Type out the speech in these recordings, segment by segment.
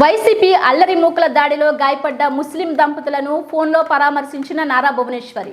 YCP అల్లరి మూకల దాడిలో గాయపడ్డ ముస్లిం దంపతులను ఫోన్లో పరామర్శించిన నారా భువనేశ్వరి.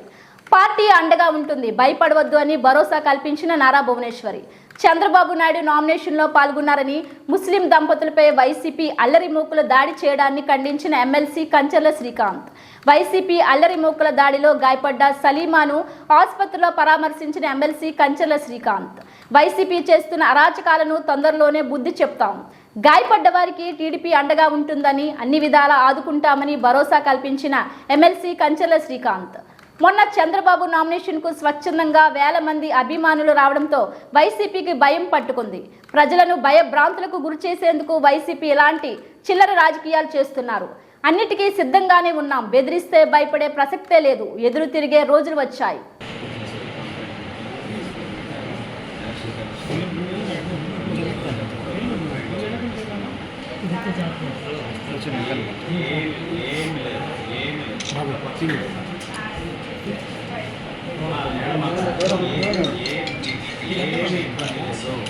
పార్టీ అండగా ఉంటుంది భయపడవద్దు అని భరోసా కల్పించిన నారా భువనేశ్వరి. చంద్రబాబు నాయుడు నామినేషన్లో పాల్గొన్నారని ముస్లిం దంపతులపై వైసీపీ అల్లరి మూకుల దాడి చేయడాన్ని ఖండించిన ఎమ్మెల్సీ కంచర్ల శ్రీకాంత్. వైసీపీ అల్లరి మూకుల దాడిలో గాయపడ్డ సలీమాను ఆసుపత్రిలో పరామర్శించిన ఎమ్మెల్సీ కంచర్ల శ్రీకాంత్. వైసీపీ చేస్తున్న అరాచకాలను తొందరలోనే బుద్ధి చెప్తాం. గాయపడ్డ వారికి టీడీపీ అండగా ఉంటుందని అన్ని విధాలా ఆదుకుంటామని భరోసా కల్పించిన ఎమ్మెల్సీ కంచెల శ్రీకాంత్. మొన్న చంద్రబాబు నామినేషన్కు స్వచ్ఛందంగా వేల మంది అభిమానులు రావడంతో వైసీపీకి భయం పట్టుకుంది. ప్రజలను భయభ్రాంతులకు గురి చేసేందుకు వైసీపీ ఇలాంటి చిల్లర రాజకీయాలు చేస్తున్నారు? అన్నిటికీ సిద్ధంగానే ఉన్నాం. బెదిరిస్తే భయపడే ప్రసక్తే లేదు. ఎదురు తిరిగే రోజులు వచ్చాయి.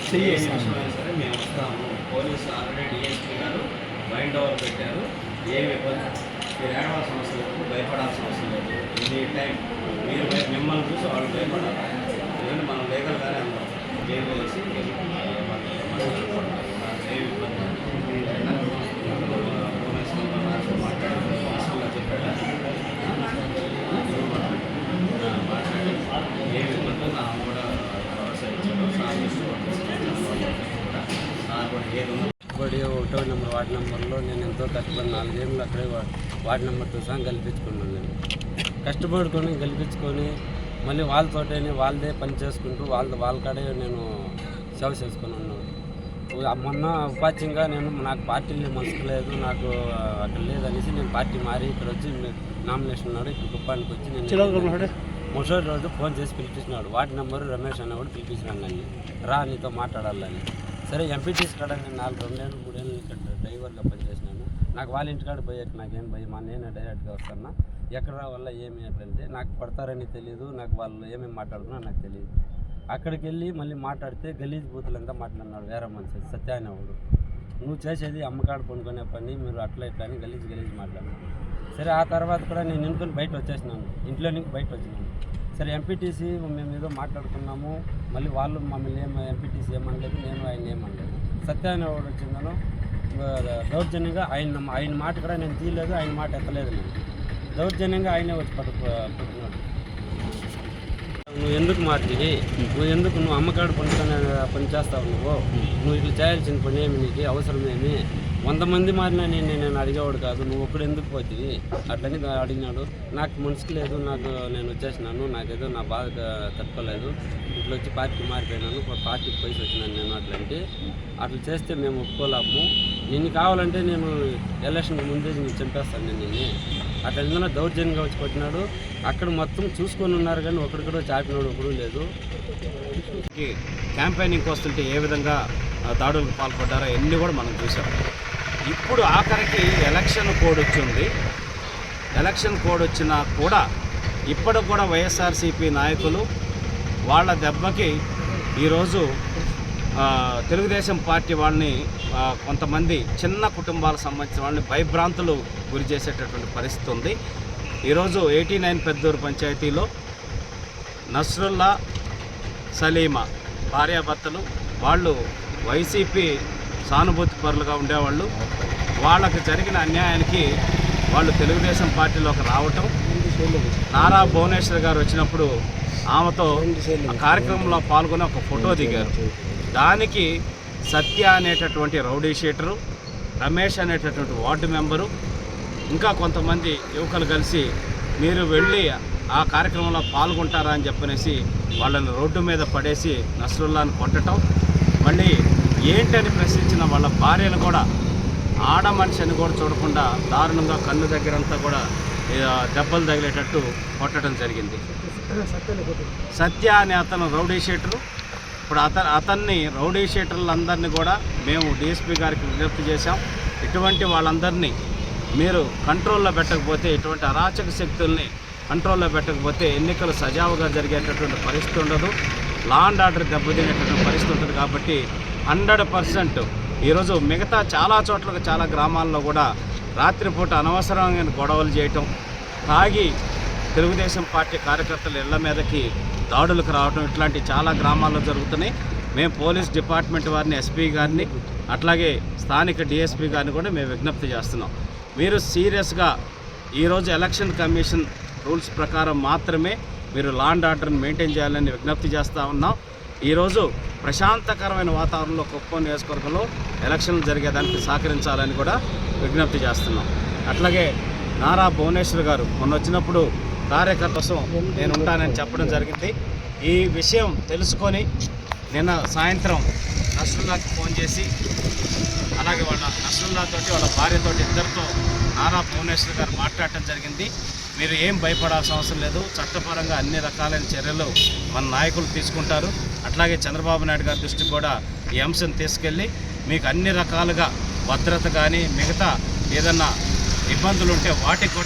సరే మేము వస్తాము పోలీసు ఆల్రెడీ డిఎస్పీ గారు మైండ్ ఓవర్ పెట్టారు ఏమి ఇబ్బంది మీరు ఏడవలసిన అవసరం లేదు. భయపడాల్సిన అవసరం లేదు ఎనీ టైం మీరు మిమ్మల్ని చూసి వాళ్ళు భయపడాలి ఎందుకంటే మనం లీగల్గానే అందాం జైలు వేసి ఏమి ఇబ్బంది మాట్లాడారు చెప్పాడా మాట్లాడి ఏమి ఇబ్బంది నాకు కూడా భరోసా ఇచ్చాడు సార్ తీసుకుంటాను సార్ కూడా ఏది ఉందో బడి ఒకటో నెంబర్ వార్డు నెంబర్లో నేను ఎంతో కష్టపడి నాలుగేళ్ళు అక్కడే వార్డు నెంబర్తో సహా గెలిపించుకున్నాను నేను. కష్టపడుకొని గెలిపించుకొని మళ్ళీ వాళ్ళతోటే వాళ్ళదే పని చేసుకుంటూ వాళ్ళ వాళ్ళ కాడే నేను సేవ చేసుకొని ఉన్నాను. మొన్న ఉపాధ్యంగా నేను నాకు పార్టీలు మనసు లేదు నాకు అక్కడ లేదనేసి నేను పార్టీ మారి ఇక్కడ వచ్చి నామినేషన్ ఉన్నాడు ఇక్కడ కుప్పానికి వచ్చి నేను ముసలి రోజు ఫోన్ చేసి పిలిపించినాడు. వార్డు నెంబరు రమేష్ అన్నవాడు పిలిపించినాడు నన్ను. రా నీతో మాట్లాడాలని. సరే ఎంపీటీసీ కాడ నేను నాలుగు రెండేళ్ళు మూడేళ్ళు ఇక్కడ డ్రైవర్గా పనిచేసినాను. నాకు వాళ్ళ ఇంటికాడ పోయాక నాకేం భయం మా నేను డైరెక్ట్గా వస్తాను? ఎక్కడ రావాలా ఏమి అంటే నాకు పడతారని తెలియదు నాకు వాళ్ళు ఏమేమి మాట్లాడుతున్నా నాకు తెలియదు అక్కడికి వెళ్ళి మళ్ళీ మాట్లాడితే గలీజ్ బూతులంతా మాట్లాడినాడు వేరే మనిషి సత్యానేవాడు నువ్వు చేసేది అమ్మకాడు కొనుక్కునే పని మీరు అట్లా ఇట్లా అని గలీజ్ గలీజ్ మాట్లాడినాను సరే ఆ తర్వాత కూడా నేను ఇంట్లో బయట వచ్చేసినాను. ఇంట్లో నుంచి బయట వచ్చినాను. సరే ఎంపీటీసీ మేము ఏదో మాట్లాడుకున్నాము. మళ్ళీ వాళ్ళు మమ్మల్ని ఏం ఎంపీటీసీ ఏమనలేదు నేను ఆయన ఏమనలేదు. సత్యాన్ని ఎవరు వచ్చిందనో దౌర్జన్యంగా ఆయన ఆయన మాట కూడా నేను తీయలేదు ఆయన మాట ఎత్తలేదు నేను. దౌర్జన్యంగా ఆయనే వచ్చి పట్టు పట్టుకున్నాడు. నువ్వు ఎందుకు మార్చి నువ్వు ఎందుకు నువ్వు అమ్మకాడు పనుకొని పని చేస్తావు నువ్వు? నువ్వు ఇట్లా చేయాల్సిన పని ఏమి నీకు? అవసరం ఏమి వంద మంది మారినా నేను నేను అడిగేవాడు కాదు నువ్వు ఒకడు ఎందుకు పోతుంది అట్లని అడిగినాడు. నాకు మనసుకు లేదు నాకు నేను వచ్చేసినాను నాకేదో నా బాధ తట్టుకోలేదు ఇట్లా వచ్చి పార్టీ మారిపోయినాను పార్టీకి పోయి వచ్చినాను నేను అట్లాంటి అట్లా చేస్తే మేము ఒప్పుకోలేము. నిన్ను కావాలంటే నేను ఎలక్షన్ ముందే నేను చంపేస్తాను నేను నిన్ను. అట్లా ఏదైనా దౌర్జన్యంగా వచ్చి కొట్టినాడు. అక్కడ మొత్తం చూసుకొని ఉన్నారు కానీ ఒకడు కూడా చాపినాడు ఒకడు లేదు. క్యాంపెయినింగ్ వస్తుంటే ఏ విధంగా దాడులకు పాల్పడ్డారో అన్నీ కూడా మనం చూసాం. ఇప్పుడు ఆఖరికి ఎలక్షన్ కోడ్ వచ్చింది ఎలక్షన్ కోడ్ వచ్చినా కూడా ఇప్పటికి కూడా వైఎస్ఆర్సీపీ నాయకులు వాళ్ళ దెబ్బకి ఈరోజు తెలుగుదేశం పార్టీ వాళ్ళని కొంతమంది చిన్న కుటుంబాలకు సంబంధించిన వాళ్ళని భయభ్రాంతులు గురి చేసేటటువంటి పరిస్థితి ఉంది. ఈరోజు ఎయిటీ నైన్ పెద్దూరు పంచాయతీలో నస్రుల్లా సలీమా భార్యాభర్తలు వాళ్ళు వైసీపీ సానుభూతి పరులుగా ఉండేవాళ్ళు. వాళ్ళకు జరిగిన అన్యాయానికి వాళ్ళు తెలుగుదేశం పార్టీలోకి రావటం. నారా భువనేశ్వర్ గారు వచ్చినప్పుడు ఆమెతో కార్యక్రమంలో పాల్గొని ఒక ఫోటో దిగారు. దానికి సత్య అనేటటువంటి రౌడీ షీటరు రమేష్ అనేటటువంటి వార్డు మెంబరు ఇంకా కొంతమంది యువకులు కలిసి మీరు వెళ్ళి ఆ కార్యక్రమంలో పాల్గొంటారా అని చెప్పనేసి వాళ్ళని రోడ్డు మీద పడేసి నస్రుల్లాను కొట్టడం మళ్ళీ ఏంటని ప్రశ్నించిన వాళ్ళ భార్యను కూడా ఆడ మనిషి అని కూడా చూడకుండా దారుణంగా కన్ను దగ్గరంతా కూడా దెబ్బలు తగిలేటట్టు కొట్టడం జరిగింది. సత్య అనే అతను రౌడీ షీటరు. ఇప్పుడు అత అతన్ని రౌడీ షీటర్లందరినీ కూడా మేము డిఎస్పీ గారికి విజ్ఞప్తి చేశాం. ఇటువంటి వాళ్ళందరినీ మీరు కంట్రోల్లో పెట్టకపోతే ఇటువంటి అరాచక శక్తుల్ని కంట్రోల్లో పెట్టకపోతే ఎన్నికలు సజావుగా జరిగేటటువంటి పరిస్థితి ఉండదు. లా అండ్ ఆర్డర్ దెబ్బతినేటటువంటి పరిస్థితి ఉంటుంది కాబట్టి హండ్రెడ్ పర్సెంట్. ఈరోజు మిగతా చాలా చోట్ల చాలా గ్రామాల్లో కూడా రాత్రిపూట అనవసరమైన గొడవలు చేయటం తాగి తెలుగుదేశం పార్టీ కార్యకర్తల ఇళ్ళ మీదకి దాడులకు రావడం ఇట్లాంటి చాలా గ్రామాల్లో జరుగుతున్నాయి. మేము పోలీస్ డిపార్ట్మెంట్ వారిని ఎస్పీ గారిని అట్లాగే స్థానిక డిఎస్పీ గారిని కూడా మేము విజ్ఞప్తి చేస్తున్నాం. మీరు సీరియస్గా ఈరోజు ఎలక్షన్ కమిషన్ రూల్స్ ప్రకారం మాత్రమే మీరు లా అండ్ ఆర్డర్ని మెయింటైన్ చేయాలని విజ్ఞప్తి చేస్తూ ఉన్నాం. ఈరోజు ప్రశాంతకరమైన వాతావరణంలో కుప్పం నియోజకవర్గంలో ఎలక్షన్లు జరిగేదానికి సహకరించాలని కూడా విజ్ఞప్తి చేస్తున్నాం. అట్లాగే నారా భువనేశ్వర్ గారు మొన్న వచ్చినప్పుడు కార్యకర్త కోసం నేను ఉంటానని చెప్పడం జరిగింది. ఈ విషయం తెలుసుకొని నిన్న సాయంత్రం నస్రుల్లాకి ఫోన్ చేసి అలాగే వాళ్ళ నస్రుల్లాతోటి వాళ్ళ భార్యతో ఇద్దరితో నారా భువనేశ్వర్ గారు మాట్లాడటం జరిగింది. మీరు ఏం భయపడాల్సిన అవసరం లేదు. చట్టపరంగా అన్ని రకాలైన చర్యలు మన నాయకులు తీసుకుంటారు. అట్లాగే చంద్రబాబు నాయుడు గారి దృష్టికి కూడా ఈ అంశం తీసుకెళ్ళి మీకు అన్ని రకాలుగా భద్రత కానీ మిగతా ఏదన్నా ఇబ్బందులు ఉంటే వాటికి కూడా